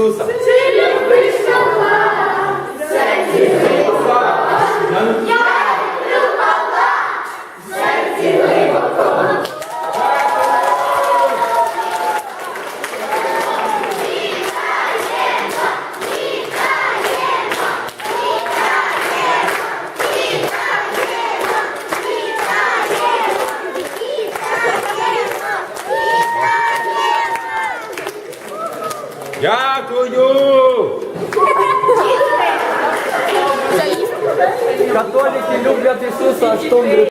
Souza. Sim. Дякую! Католики люблять Ісуса, а що